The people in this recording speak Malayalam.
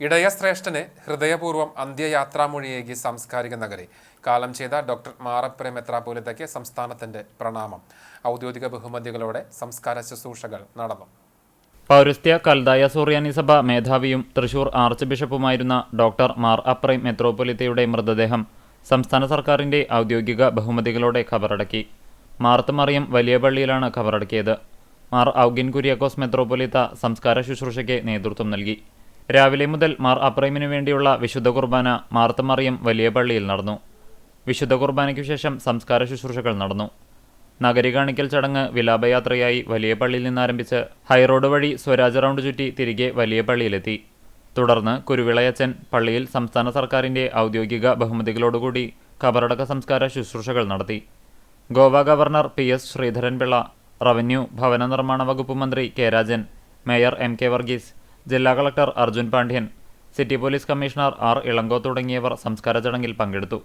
ഇടയശ്രേഷ്ഠന് ഹൃദയപൂർവം അന്ത്യയാത്രാമൊഴിയേകി സാംസ്കാരിക നഗരി. കാലം ചെയ്ത ഡോക്ടർ മാറപ്പുര മെത്രാപോലിത്തയ്ക്ക് സംസ്ഥാനത്തിന്റെ പ്രണാമം. ഔദ്യോഗിക ബഹുമതികളോടെ സംസ്കാര ശുശ്രൂഷകൾ നടന്നു. പൗരസ്ത്യ കൽദായ സൂറിയാനി സഭ മേധാവിയും തൃശൂർ ആർച്ച് ബിഷപ്പുമായിരുന്ന ഡോക്ടർ മാർ അപ്രൈം മെത്രോപൊലിത്തയുടെ മൃതദേഹം സംസ്ഥാന സർക്കാരിന്റെ ഔദ്യോഗിക ബഹുമതികളോടെ ഖബറടക്കി മാർത്ത് മറിയം വലിയ പള്ളിയിലാണ് ഖബറടക്കിയത് മാർ ഔഗിൻ കുര്യാക്കോസ് മെത്രോപൊലിത്ത സംസ്കാര ശുശ്രൂഷയ്ക്ക് നേതൃത്വം നൽകി. രാവിലെ മുതൽ മാർ അപ്രൈമിനു വേണ്ടിയുള്ള വിശുദ്ധ കുർബാന മാർത്തമറിയം വലിയ പള്ളിയിൽ നടന്നു. വിശുദ്ധ കുർബാനയ്ക്കു ശേഷം സംസ്കാര ശുശ്രൂഷകൾ നടന്നു. നഗരി കാണിക്കൽ ചടങ്ങ് വിലാപയാത്രയായി വലിയ പള്ളിയിൽ നിന്നാരംഭിച്ച് ഹൈറോഡ് വഴി സ്വരാജ് റൗണ്ട് ചുറ്റി തിരികെ വലിയ പള്ളിയിലെത്തി. തുടർന്ന് കുരുവിളയച്ചൻ പള്ളിയിൽ സംസ്ഥാന സർക്കാരിന്റെ ഔദ്യോഗിക ബഹുമതികളോടുകൂടി ഖബറടക്ക സംസ്കാര ശുശ്രൂഷകൾ നടത്തി. Goa governor P S Sreedharan Pillai revenue ഭവന നിർമ്മാണ വകുപ്പ് മന്ത്രി K Rajan mayor M K Varghese ജില്ലാ collector Arjun Pandian city police commissioner R Ilango തുടങ്ങിയവർ സംസ്കാര ചടങ്ങിൽ പങ്കെടുത്തു.